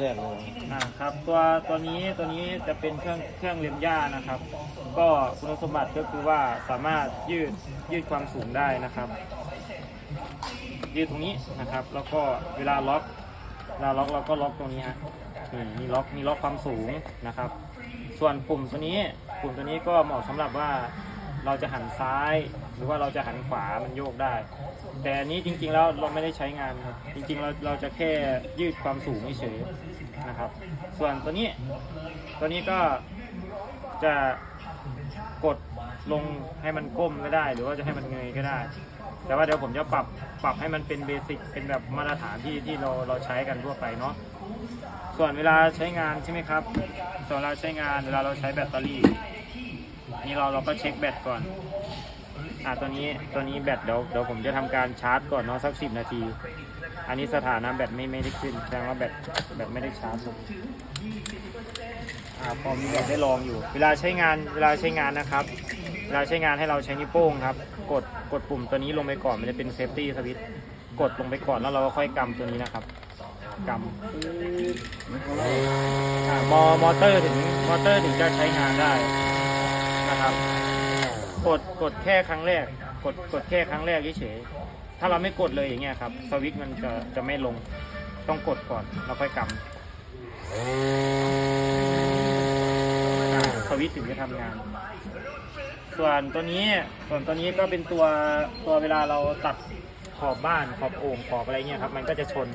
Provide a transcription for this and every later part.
แรกเลยอ่าครับตัวตัวนี้ตัวนี้จะเป็นเครื่องเครื่องเล็มหญ้านะครับ ก็คุณสมบัติก็คือว่าสามารถยืดยืดความสูงได้นะครับ ยืดตรงนี้นะครับ แล้วก็เวลาล็อกเวลาล็อกเราก็ล็อกตรงนี้ฮะนี่มีล็อกมีล็อกความสูงนะครับ ส่วนปุ่มตัวนี้ปุ่มตัวนี้ก็เหมาะสำหรับว่า เราจะหันซ้าย หรือว่าเราจะหันขวามันโยกได้ แต่อันนี้จริงๆแล้วเราไม่ได้ใช้งานครับจริงๆเราเราจะแค่ยืดความสูงเฉยๆนะครับ ส่วนตัวนี้ตัวนี้ก็จะกดลงให้มันก้มก็ได้ หรือว่าจะให้มันเงยก็ได้ แต่ว่าเดี๋ยวผมจะปรับปรับให้มันเป็นเบสิกเป็นแบบมาตรฐานที่ที่เราเราใช้กันทั่วไปเนาะส่วนเวลาใช้งานใช่ไหมครับส่วนเวลาใช้งานเวลาเราใช้แบตเตอรี่ นี่เราเราก็เช็คแบตก่อน อ่าตัวนี้ตัวนี้แบตเดี๋ยวเดี๋ยวผมจะทำการชาร์จก่อนเนาะสักสิบนาที อันนี้สถานะแบตไม่ไม่ได้ขึ้นแสดงว่าแบตแบตไม่ได้ชาร์จลงอ่าพอมีแบตได้ลองอยู่ เวลาใช้งานเวลาใช้งานนะครับเวลาใช้งานให้เราใช้นิ้วโป้งครับ กดกดปุ่มตัวนี้ลงไปก่อนมันจะเป็นเซฟตี้สวิตช์กดลงไปก่อนแล้วเราก็ค่อยกำตัวนี้นะครับกำมอมอเตอร์ถึงมอเตอร์ถึงจะใช้งานได้ นะครับ กดกดแค่ครั้งแรก กดกดแค่ครั้งแรกเฉยๆถ้าเราไม่กดเลยอย่างเงี้ยครับ สวิตช์มันจะจะไม่ลง ต้องกดก่อนแล้วค่อยกำสวิตช์ถึงจะทำงาน ส่วนตัวนี้ส่วนตัวนี้ก็เป็นตัวตัวเวลาเราตัดขอบบ้านขอบโอ่งขอบอะไรเงี้ยครับ มันก็จะชน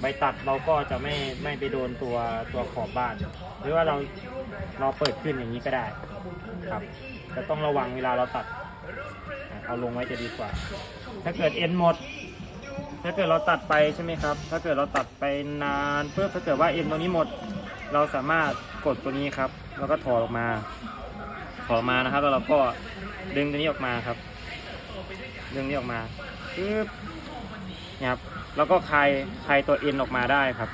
ใบตัดเราก็จะไม่ไม่ไปโดนตัวตัวขอบบ้าน หรือว่าเราเราเปิดขึ้นอย่างนี้ก็ได้ครับแต่ต้องระวังเวลาเราตัด เอาลงไว้จะดีกว่า ถ้าเกิดเอ็นหมด ถ้าเกิดเราตัดไปใช่ไหมครับ ถ้าเกิดเราตัดไปนานเพื่อถ้าเกิดว่าเอ็นตัวนี้หมด เราสามารถกดตัวนี้ครับ แล้วก็ถอดออกมาถอดมานะครับ แล้วเราก็ดึงตัวนี้ออกมาครับ ดึงนี้ออกมาปึ๊บนี่ยครับแล้วก็คลายคลายตัวเอ็นออกมาได้ครับ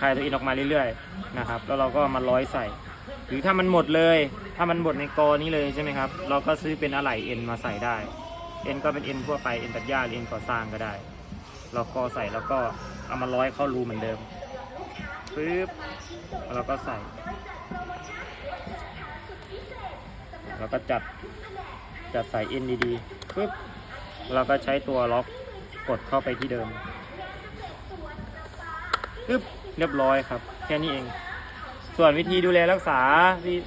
คลายตัวเอ็นออกมาเรื่อยๆนะครับ แล้วเราก็มาร้อยใส่ หรือถ้ามันหมดเลย ถ้ามันหมดในกอนี้เลยใช่ไหมครับ เราก็ซื้อเป็นอะไหล่เอ็นมาใส่ได้ เอ็นก็เป็นเอ็นทั่วไปเอ็นตัดหญ้าหรือเอ็นก่อสร้างก็ได้เราก็ใส่แล้วก็เอามาร้อยเข้ารูเหมือนเดิมปึ๊บแล้วเราก็ใส่ แล้วก็จัด จัดใส่เอ็นดีๆปึ๊บเราก็ใช้ตัวล็อกกดเข้าไปที่เดิมปึ๊บเรียบร้อยครับ แค่นี้เอง ส่วนวิธีดูแลรักษา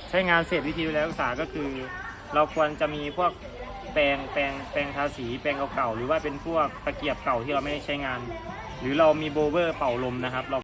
ใช้งานเสร็จวิธีดูแลรักษาก็คือ เราควรจะมีพวกแปรงแปรงแปรงทาสีแปรงเก่าๆหรือว่าเป็นพวกตะเกียบเก่าที่เราไม่ได้ใช้งาน หรือเรามีโบเวอร์เป่าลมนะครับเรา